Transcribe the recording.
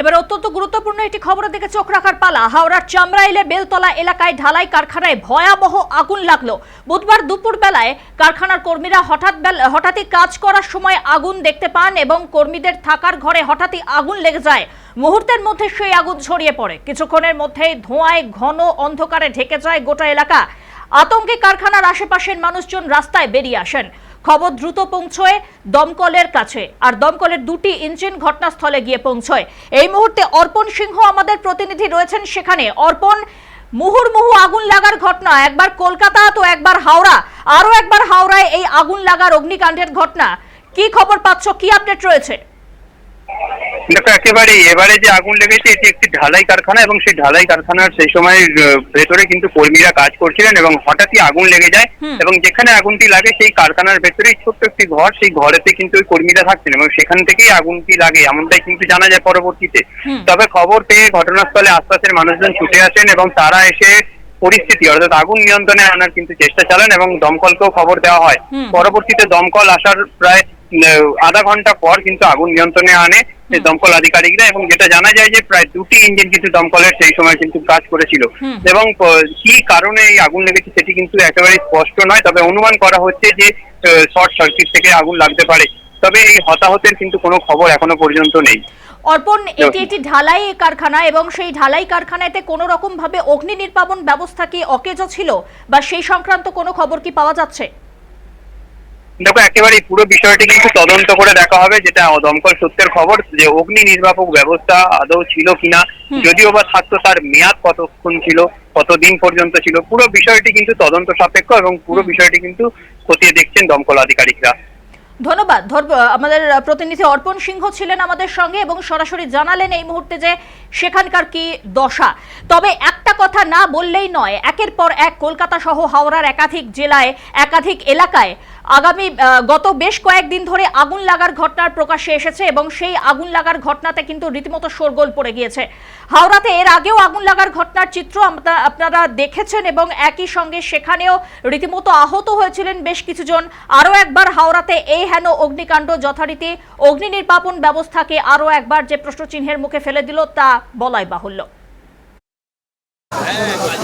এবার অত্যন্ত গুরুত্বপূর্ণ একটি খবরের দিকে চোখ রাখার পালা। হাওড়ার চামড়াইলে বেলতলা এলাকায় ঢালাই কারখানায় ভয়াবহ আগুন লাগল। বুধবার দুপুর বেলায় কারখানার কর্মীরা হঠাৎ হঠাৎই কাজ করার সময় আগুন দেখতে পান এবং কর্মীদের থাকার ঘরে হঠাৎই আগুন লেগে যায়। মুহূর্তের মধ্যে সেই আগুন ছড়িয়ে পড়ে। কিছুক্ষণের মধ্যেই ধোঁয়ায় ঘন অন্ধকারে ঢেকে যায় গোটা এলাকা। আতঙ্কে কারখানার আশেপাশের মানুষজন রাস্তায় বেরিয়ে আসেন। খবর দ্রুত পৌঁছয় দমকলের কাছে। আর দমকলের দুটি ইঞ্জিন ঘটনাস্থলে গিয়ে পৌঁছয়। এই মুহূর্তে অর্পণ সিংহ আমাদের প্রতিনিধি রয়েছেন সেখানে। অর্পণ মুহুর্মুহু আগুন লাগার ঘটনা, একবার কলকাতা তো একবার হাওড়া, আরও একবার হাওড়ায় এই আগুন লাগার অগ্নিকাণ্ডের ঘটনা। কি খবর পাচ্ছ? কি আপডেট রয়েছে? দেখো একেবারে এবারে যে আগুন লেগেছে এটি একটি ঢালাই কারখানা এবং সেই ঢালাই কারখানার সেই সময় ভেতরে কিন্তু কর্মীরা কাজ করছিলেন এবং হঠাৎই আগুন লেগে যায় এবং যেখানে আগুনটি লাগে সেই কারখানার ভেতরেই ছোট্ট একটি ঘর সেই ঘরেতে কিন্তু ওই কর্মীরা থাকছেন এবং সেখান থেকেই আগুনটি লাগে এমনটাই কিন্তু জানা যায় পরবর্তীতে। তবে খবর পেয়ে ঘটনাস্থলে আশপাশের মানুষজন ছুটে আসেন এবং তারা এসে পরিস্থিতি অর্থাৎ আগুন নিয়ন্ত্রণে আনার কিন্তু চেষ্টা চালান এবং দমকলকেও খবর দেওয়া হয়। পরবর্তীতে দমকল আসার প্রায় আধা ঘণ্টা পর কিন্তু আগুন নিয়ন্ত্রণে আনে। দমকল আধিকারিকরা এবং যেটা জানা যায় যে প্রায় দুটি ইঞ্জিন কিন্তু দমকলের সেই সময় কিন্তু কাজ করেছিল। এবং কি কারণে এই আগুন লেগেছে সেটি কিন্তু একেবারে স্পষ্ট নয় তবে অনুমান করা হচ্ছে যে শর্ট সার্কিট থেকে আগুন লাগতে পারে। তবে এই হতাহতের কিন্তু কোনো খবর এখনও পর্যন্ত নেই। অর্পণ এটি একটি ঢালাই কারখানা এবং সেই ঢালাই কারখানাতে কোনো রকম ভাবে অগ্নি নির্বাপন ব্যবস্থা কি অকেজো ছিল? বা সেই সংক্রান্ত কোনো খবর কি পাওয়া যাচ্ছে? দেখো একেবারে পুরো বিষয়টি কিন্তু তদন্ত করে দেখা হবে যেটা দমকল সূত্রের খবর যে অগ্নি নির্বাপক ব্যবস্থা আদৌ ছিল কিনা যদিও বা থাকতো তার মেয়াদ কতক্ষণ ছিল কতদিন পর্যন্ত ছিল পুরো বিষয়টি কিন্তু তদন্ত সাপেক্ষ এবং পুরো বিষয়টি কিন্তু খতিয়ে দেখছেন দমকল আধিকারিকরা। ধন্যবাদ। ধর- আমাদের প্রতিনিধি অর্পণ সিংহ ছিলেন আমাদের সঙ্গে এবং সরাসরি জানালেন এই মুহূর্তে যে সেখানকার কি দশা। তবে একটা কথা না বললেই নয়, একের পর এক কলকাতা সহ হাওড়ার একাধিক জেলায়, একাধিক এলাকায় আগামী গত বেশ কয়েকদিন ধরে আগুন লাগার ঘটনার প্রকাশ্যে এসেছে এবং সেই আগুন লাগার ঘটনাতে কিন্তু রীতিমতো শোরগোল পড়ে গিয়েছে। হাওড়াতে এর আগেও আগুন লাগার ঘটনার চিত্র আপনারা দেখেছেন এবং একই সঙ্গে সেখানেও রীতিমতো আহত হয়েছিলেন বেশ কিছুজন। আরও একবার হাওড়াতে এই হেন অগ্নিকাণ্ড যথারীতি অগ্নি নির্বাপন ব্যবস্থাকে আরও একবার যে প্রশ্নচিহ্নের মুখে ফেলে দিল তা বলাই বাহুল্য। হ্যাঁ